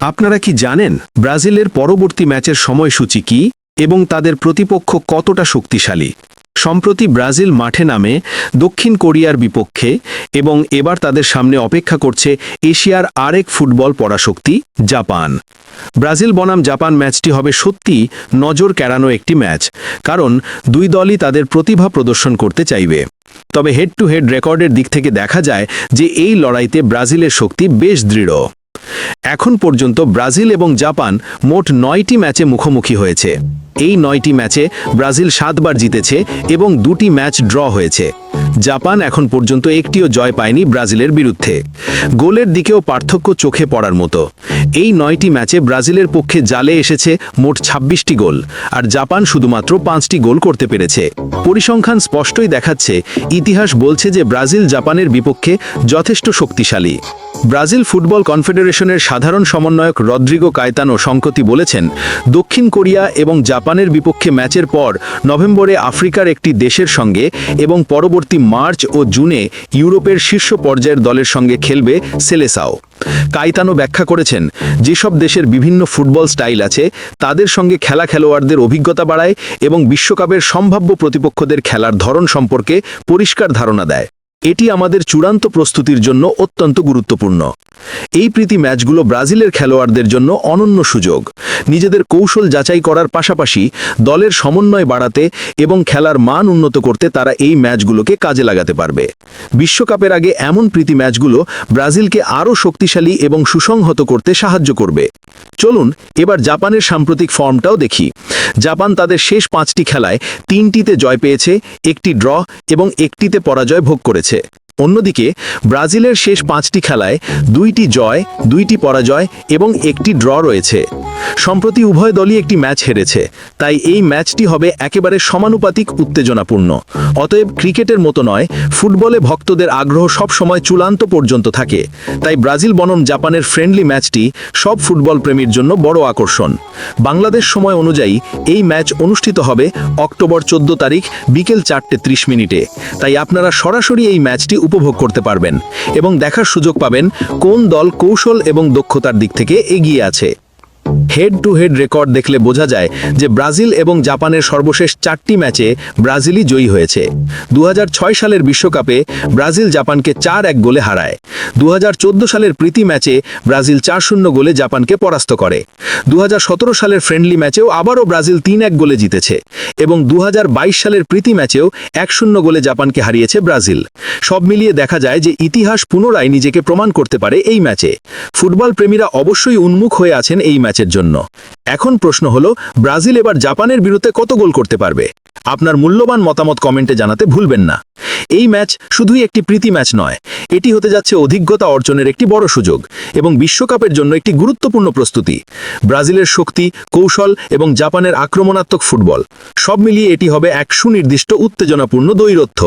আপনারা কি জানেন ব্রাজিলের পরবর্তী ম্যাচের সময়সূচি কি এবং তাদের প্রতিপক্ষ কতটা শক্তিশালী? সম্প্রতি ব্রাজিল মাঠে নামে দক্ষিণ কোরিয়ার বিপক্ষে এবং এবার তাদের সামনে অপেক্ষা করছে এশিয়ার আরেক ফুটবল পরাশক্তি, জাপান। ব্রাজিল বনাম জাপান ম্যাচটি হবে সত্যি নজর কেড়ানো একটি ম্যাচ, কারণ দুই দলই তাদের প্রতিভা প্রদর্শন করতে চাইবে। তবে হেড টু হেড রেকর্ডের দিক থেকে দেখা যায় যে এই লড়াইতে ব্রাজিলের শক্তি বেশ দৃঢ়। এখন পর্যন্ত ব্রাজিল এবং জাপান মোট নয়টি ম্যাচে মুখোমুখি হয়েছে। এই নয়টি ম্যাচে ব্রাজিল সাতবার জিতেছে এবং দুটি ম্যাচ ড্র হয়েছে। জাপান এখন পর্যন্ত একটিও জয় পায়নি ব্রাজিলের বিরুদ্ধে। গোলের দিকেও পার্থক্য চোখে পড়ার মতো। এই নয়টি ম্যাচে ব্রাজিলের পক্ষে জালে এসেছে মোট ২৬টি গোল, আর জাপান শুধুমাত্র পাঁচটি গোল করতে পেরেছে। পরিসংখ্যান স্পষ্টই দেখাচ্ছে, ইতিহাস বলছে যে ব্রাজিল জাপানের বিপক্ষে যথেষ্ট শক্তিশালী। ব্রাজিল ফুটবল কনফেডারেশনের সাধারণ সমন্বয়ক রদ্রিগো কায়তানো সংকতি বলেছেন, দক্ষিণ কোরিয়া এবং জাপানের বিপক্ষে ম্যাচের পর নভেম্বরে আফ্রিকার একটি দেশের সঙ্গে এবং পরবর্তী মার্চ ও জুনে ইউরোপের শীর্ষ পর্যায়ের দলের সঙ্গে খেলবে সেলেসাও। কাইতানো ব্যাখ্যা করেছেন, যেসব দেশের বিভিন্ন ফুটবল স্টাইল আছে, তাদের সঙ্গে খেলা খেলোয়াড়দের অভিজ্ঞতা বাড়ায় এবং বিশ্বকাপের সম্ভাব্য প্রতিপক্ষদের খেলার ধরন সম্পর্কে পরিষ্কার ধারণা দেয়। এটি আমাদের চূড়ান্ত প্রস্তুতির জন্য অত্যন্ত গুরুত্বপূর্ণ। এই প্রীতি ম্যাচগুলো ব্রাজিলের খেলোয়াড়দের জন্য অনন্য সুযোগ। নিজেদের কৌশল যাচাই করার পাশাপাশি দলের সমন্বয় বাড়াতে এবং খেলার মান উন্নত করতে তারা এই ম্যাচগুলোকে কাজে লাগাতে পারবে। বিশ্বকাপের আগে এমন প্রীতি ম্যাচগুলো ব্রাজিলকে আরও শক্তিশালী এবং সুসংহত করতে সাহায্য করবে। চলুন, এবার জাপানের সাম্প্রতিক ফর্মটাও দেখি। জাপান তাদের শেষ পাঁচটি খেলায় তিনটিতে জয় পেয়েছে, একটি ড্র এবং একটিতে পরাজয় ভোগ করেছে। অন্যদিকে, ব্রাজিলের শেষ পাঁচটি খেলায় দুইটি জয়, দুইটি পরাজয় এবং একটি ড্র রয়েছে। সম্প্রতি উভয় দলই একটি ম্যাচ হেরেছে, তাই এই ম্যাচটি হবে একেবারে সমানুপাতিক, উত্তেজনাপূর্ণ। অতএব ক্রিকেটের মতো নয়, ফুটবলে ভক্তদের আগ্রহ সব সময় চূড়ান্ত পর্যন্ত থাকে। তাই ব্রাজিল বনম জাপানের ফ্রেন্ডলি ম্যাচটি সব ফুটবল প্রেমীর জন্য বড় আকর্ষণ। বাংলাদেশ সময় অনুযায়ী এই ম্যাচ অনুষ্ঠিত হবে অক্টোবর চোদ্দ তারিখ বিকেল চারটে ত্রিশ মিনিটে। তাই আপনারা সরাসরি এই ম্যাচটি উপভোগ করতে পারবেন এবং দেখার সুযোগ পাবেন কোন দল কৌশল এবং দক্ষতার দিক থেকে এগিয়ে আছে। হেড টু হেড রেকর্ড দেখলে বোঝা যায় যে ব্রাজিল এবং জাপানের সর্বশেষ চারটি ম্যাচে ব্রাজিলই জয়ী হয়েছে। দু হাজার ছয় সালের বিশ্বকাপে ব্রাজিল জাপানকে চার এক গোলে হারায়। দু হাজার চোদ্দ সালের প্রীতি ম্যাচে ব্রাজিল চার শূন্য গোলে জাপানকে পরাস্ত করে। দু হাজার সতেরো সালের ফ্রেন্ডলি ম্যাচেও আবারও ব্রাজিল তিন এক গোলে জিতেছে এবং দু হাজার বাইশ সালের প্রীতি ম্যাচেও এক শূন্য গোলে জাপানকে হারিয়েছে ব্রাজিল। সব মিলিয়ে দেখা যায় যে ইতিহাস পুনরায় নিজেকে প্রমাণ করতে পারে এই ম্যাচে। ফুটবল প্রেমীরা অবশ্যই উন্মুখ হয়ে আছেন এই ম্যাচের জন্য। এখন প্রশ্ন হলো, ব্রাজিল এবার জাপানের বিরুদ্ধে কত গোল করতে পারবে? আপনার মূল্যবান মতামত কমেন্টে জানাতে ভুলবেন না। এই ম্যাচ শুধুই একটি প্রীতি ম্যাচ নয়, এটি হতে যাচ্ছে অভিজ্ঞতা অর্জনের একটি বড় সুযোগ এবং বিশ্বকাপের জন্য একটি গুরুত্বপূর্ণ প্রস্তুতি। ব্রাজিলের শক্তি, কৌশল এবং জাপানের আক্রমণাত্মক ফুটবল, সব মিলিয়ে এটি হবে এক সুনির্দিষ্ট উত্তেজনাপূর্ণ দৈরথ্য